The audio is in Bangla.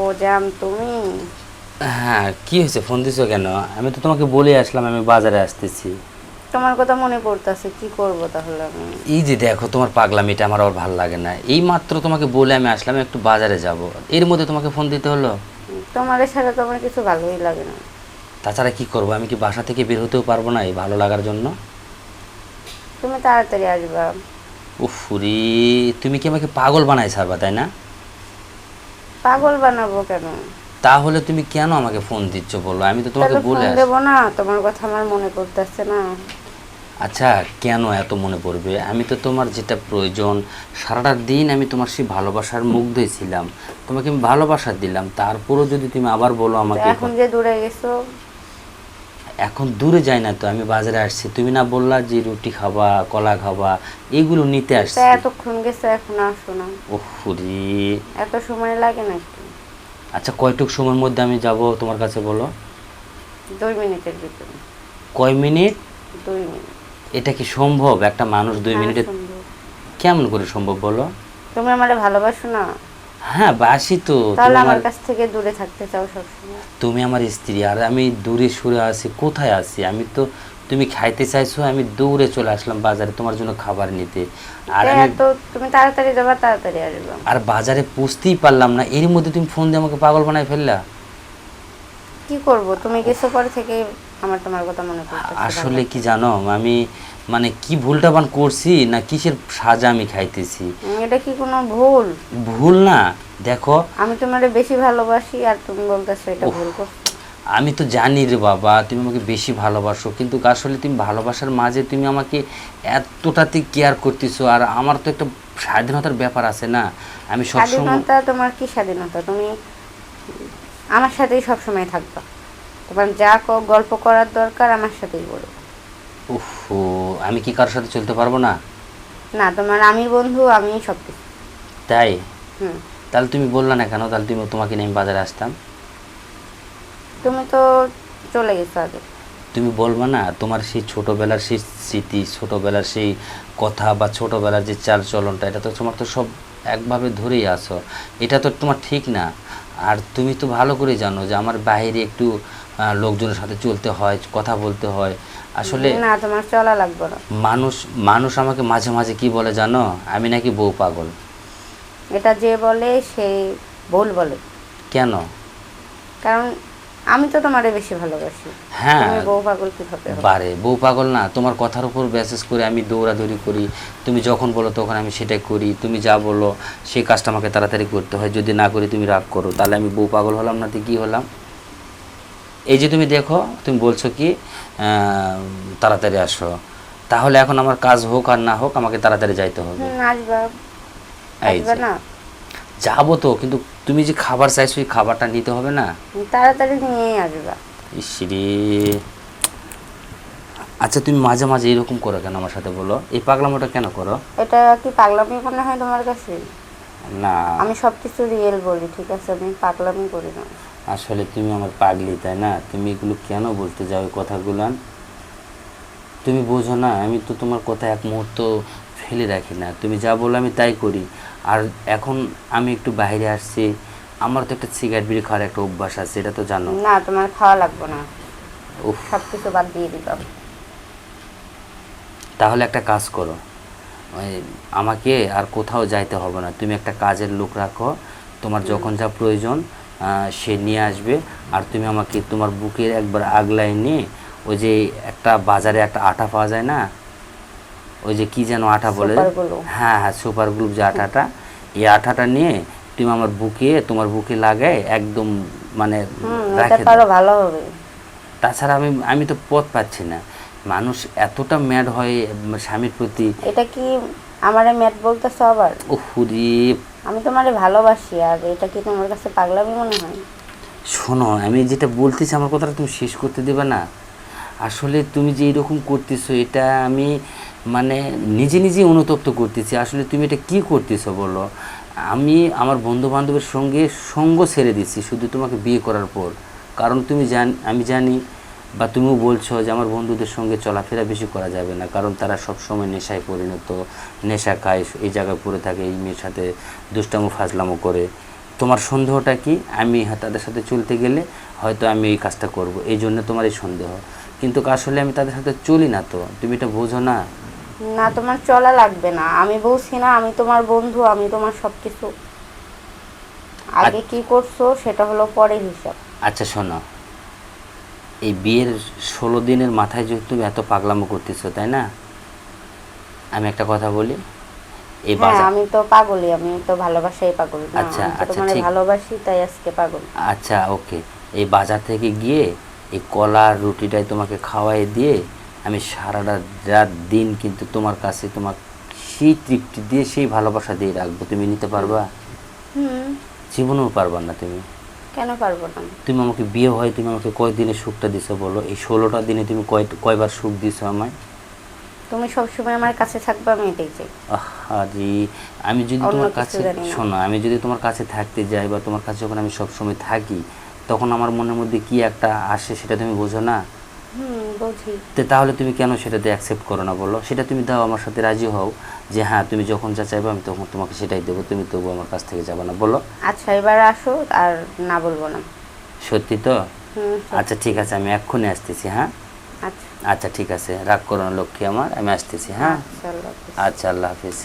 ও জান তুমি। হ্যাঁ কি হয়েছে? ফোন দিছো কেন? আমি তো তোমাকে বলে আসলাম আমি বাজারে আসতেছি। তোমার কথা মনে পড়তেছে কি করব তাহলে আমি? এই যে দেখো তোমার পাগলামিটা আমার আর ভালো লাগে না। এই মাত্র তোমাকে বলে আমি আসলাম একটু বাজারে যাব। এর মধ্যে তোমাকে ফোন দিতে হলো? তোমার ছাড়া তো আমার কিছু ভালোই লাগে না। তাছাড়া কি করব? আমি কি বাসা থেকে বের হতেও পারব না এই ভালো লাগার জন্য? তুমি তাড়াতাড়ি আসবা। উফুরি তুমি কি আমাকে পাগল বানাই ছাড়বা তাই না? পাগল বানাবো কেন? তাহলে তুমি কেন আমাকে ফোন দিচ্ছ বলো? আমি তো তোমাকে বলে আসি দেব না তোমার কথা আমার মনে পড়তেছে না। আচ্ছা কেন এত মনে পড়বে? আমি তো তোমার যেটা প্রয়োজন সারাটা দিন আমি তোমার সেই ভালোবাসার মুগ্ধই ছিলাম তোমাকে আমি ভালোবাসা দিলাম তারপরও যদি তুমি আবার বলো আমাকে এখন যে দূরে গেছো এখন দূরে যাই না তো আমি বাজারে আসছি। তুমি না বললা যে রুটি খাবা কলা খাবা এইগুলো নিতে আসছি। এতক্ষণ গেছে এখন আসো না। ওহরি এত সময় লাগে নাকি আচ্ছা কয়টুক সময়ের মধ্যে আমি যাব তোমার কাছে বলো? দুই মিনিটের ভিতরে। কয় মিনিট? দুই মিনিট। এটা কি সম্ভব? একটা মানুষ দুই হ্যাঁ, মিনিটে কেমন করে সম্ভব বলো? তুমি আমারে ভালোবাসো না? হ্যাঁ বাসি তো তাহলে আমার কাছ থেকে দূরে থাকতে চাও সবসময়। তুমি আমার স্ত্রী আর আমি দূরে সরে আছি কোথায় আছি? আমি তো তুমি খাইতে চাইছো আমি দৌড়ে চলে আসলাম বাজারে তোমার জন্য খাবার নিতে। আর আমি এত তুমি তাড়াতাড়ি যাবা তাড়াতাড়ি আসবা। আর বাজারে পুষতেই পারলাম না এর মধ্যে তুমি ফোন দিয়ে আমাকে পাগল বানাই ফেললা? কি করব? তুমি গেছো পরে থেকে আমার তোমার কথা মনে পড়তেছে আসলে কি জানো আমি মানে কি ভুলটা বান করছি না কিসের সাজা আমি খাইতেছি? এটা কি কোনো ভুল? ভুল না দেখো। আমি তোমারে বেশি ভালোবাসি আর তুমি বলতেছো এটা ভুল করছ। আমি তো জানি রে বাবা তুমি আমাকে বেশি ভালোবাসো কিন্তু আসলে তুমি ভালোবাসার মাঝে তুমি আমাকে এতটাতে কেয়ার করতেছো আর আমার তো একটা স্বাধীনতার ব্যাপার আছে না? আমি সবসময় স্বাধীনতা তোমার কি স্বাধীনতা? তুমি আমার সাথেই সবসময় থাকবা। তোমার যা গল্প করার দরকার আমার সাথেই বলো। উফ আমি কি কারোর সাথে চলতে পারব না? না তোমার আমি বন্ধু আমি সব কিছু তাই? হুম। তাহলে তুমি বললা না কেন? তাহলে তুমি তোমাকে নিয়ে আমি বাজারে আসতাম। তুমি তো চলে গেছো আগে। তুমি বলবা না তোমার সেই ছোটবেলার সেই স্মৃতি ছোটবেলার সেই কথা বা ছোটবেলার যে চাল চলনটা এটা তো তোমার তো সব একভাবে ধরেই আসো এটা তো তোমার ঠিক না। আর তুমি তো ভালো করে জানো যে আমার বাইরে একটু লোকজনের সাথে চলতে হয় কথা বলতে হয়। আসলে না তোমার চলা লাগবে না। মানুষ মানুষ আমাকে মাঝে মাঝে কি বলে জানো? আমি নাকি বউ পাগল। এটা যে বলে সে ভুল বলে। কেন? কারণ আমি তো তোমারে বেশি ভালোবাসি। হ্যাঁ। তুমি বউ পাগল কীভাবে হবে? বারে বউ পাগল না। তোমার কথার উপর ব্যাসেস করে আমি দৌড়াদৌড়ি করি। তুমি যখন বলো তখন আমি সেটাই করি। তুমি যা বলো সেই কাজটা আমাকে তাড়াতাড়ি করতে হয়। যদি না করি তুমি রাগ করো। তাহলে আমি বউ পাগল হলাম না তো কী হলাম? এই যে তুমি দেখো তুমি বলছো কি তাড়াতাড়ি আসো। তাহলে এখন আমার কাজ হোক আর না হোক আমাকে তাড়াতাড়ি যাইতে হবে। এই যে। যাব তো কিন্তু তুমি যে খাবার চাইছো এই খাবারটা নিতে হবে না? তাড়াতাড়ি নিয়েই আসবা। ইসরে। আচ্ছা তুমি মাঝে মাঝে এরকম করো কেন আমার সাথে বলো? এই পাগলামোটা কেন করো? এটা কি পাগলামি মনে হয় তোমার কাছে? না। আমি সব কিছু রিয়েল বলি ঠিক আছে? আমি পাগলামি করি না। আসলে তুমি আমার পাগলি তাই না? তুমি এগুলো কেন বলতে যাও এই কথাগুলান তুমি বোঝো না আমি তো তোমার কথা এক মুহূর্ত ফেলে রাখি না। তুমি যা বলো আমি তাই করি। আর এখন আমি একটু বাইরে আসছি। আমার তো একটা সিগারেট বিড়ি খাওয়ার একটা অভ্যাস আছে এটা তো জানো। না তোমার খাওয়া লাগবে না। উফ। সব কিছু বাদ দিয়ে দিতাম তাহলে একটা কাজ করো। আমাকে আর কোথাও যাইতে হবে না। তুমি একটা কাজের লোক রাখো। তোমার যখন যা প্রয়োজন সে নিয়ে আসবে। আর তুমি আমাকে তোমার বুকের একবার আগলায় নিয়ে ওই যে একটা বাজারে একটা আটা পাওয়া যায় না ওই যে কি যেন আটা বলে? হ্যাঁ হ্যাঁ সুপার গ্রুপ যে আটাটা এই আটাটা নিয়ে তুমি আমার বুকে তোমার বুকে লাগায় একদম মানে রাখে ভালো হবে। তাছাড়া আমি আমি তো পথ পাচ্ছি না। মানুষ এতটা ম্যাড হয় স্বামীর প্রতি। এটা কি আমারে ম্যাট বলতেছো আবার? উহুরি আমি তোমারে ভালোবাসি আর এটা কি তোমার কাছে পাগলামি মনে হয়? শোনো আমি যেটা বলতেছি আমার কথাটা তুমি শেষ করতে দেবে না। আসলে তুমি যে এরকম করতেছো এটা আমি মানে নিজে নিজে অনুতপ্ত করতেছি। আসলে তুমি এটা কি করতেছো বলো? আমি আমার বন্ধু বান্ধবের সঙ্গে সঙ্গ ছেড়ে দিচ্ছি শুধু তোমাকে বিয়ে করার পর। কারণ তুমি জান আমি জানি বা তুমিও বলছো যে আমার বন্ধুদের সঙ্গে চলাফেরা বেশি করা যাবে না কারণ তারা সব সময় নেশায় পরিণত নেশা খায় এই জায়গায় পড়ে থাকে এই মেয়ের সাথে দুষ্টামো ফাজলামো করে। তোমার সন্দেহটা কি? আমি তাদের সাথে চলতে গেলে হয়তো আমি এই কাজটা করব এই জন্য তোমার এই সন্দেহ। কিন্তু আসলে আমি তাদের সাথে চলি না তো তুমি এটা বোঝো না? না তোমার চলা লাগবে না। আমি বলছি না আমি তোমার বন্ধু আমি তোমার সব কিছু আগে কি করছ সেটা হলো পরের হিসাব। আচ্ছা শোনো। এই বিয়ের ষোলো দিনের মাথায় যদি তুমি এত পাগলামো করতেছো তাই না? আমি একটা কথা বলি এই বাজার আমি তো পাগলই আমি তো ভালোবাসাই পাগল। আচ্ছা, আচ্ছা, ঠিক। ভালোবাসি তাই আজকে পাগল। আচ্ছা ওকে। এই বাজার থেকে গিয়ে এই কলার রুটিটাই তোমাকে খাওয়াই দিয়ে আমি সারাটা রাত দিন কিন্তু তোমার কাছে তোমার সেই তৃপ্তি দিয়ে সেই ভালোবাসা দিয়ে রাখব। তুমি নিতে পারবা? হুম। জীবনেও পারবা না তুমি। কেন পারব না? তুমি আমাকে বিয়ে হয় তুমি আমাকে কয় দিনে সুখটা দিছো বলো? এই ষোলোটা দিনে তুমি কয় কয়বার সুখ দিছো আমায়? তুমি সবসময় আমার কাছে থাকবে আমি এটাই চাই। আজি আমি যদি তোমার কাছে শোনা আমি যদি তোমার কাছে থাকতে যাই বা তোমার কাছে যখন আমি সবসময় থাকি তখন আমার মনের মধ্যে কি একটা আসে সেটা তুমি বোঝো না? তাহলে তুমি কেন সেটাতে অ্যাকসেপ্ট করো না বলো? সেটা তুমি দাও আমার সাথে রাজি হও যে হ্যাঁ তুমি যখন যা চাইবে আমি তখন তোমাকে সেটাই দেবো তুমি তবু আমার কাছ থেকে যাবে না বলো? আচ্ছা এবার আসো আর না বলব না। সত্যি তো? আচ্ছা ঠিক আছে আমি এক্ষুনি আসতেছি হ্যাঁ? আচ্ছা। আচ্ছা ঠিক আছে রাগ করো না লক্ষ্মী আমার আমি আসতেছি হ্যাঁ? আচ্ছা আল্লাহ হাফেজ। আচ্ছা আল্লাহ হাফিজ।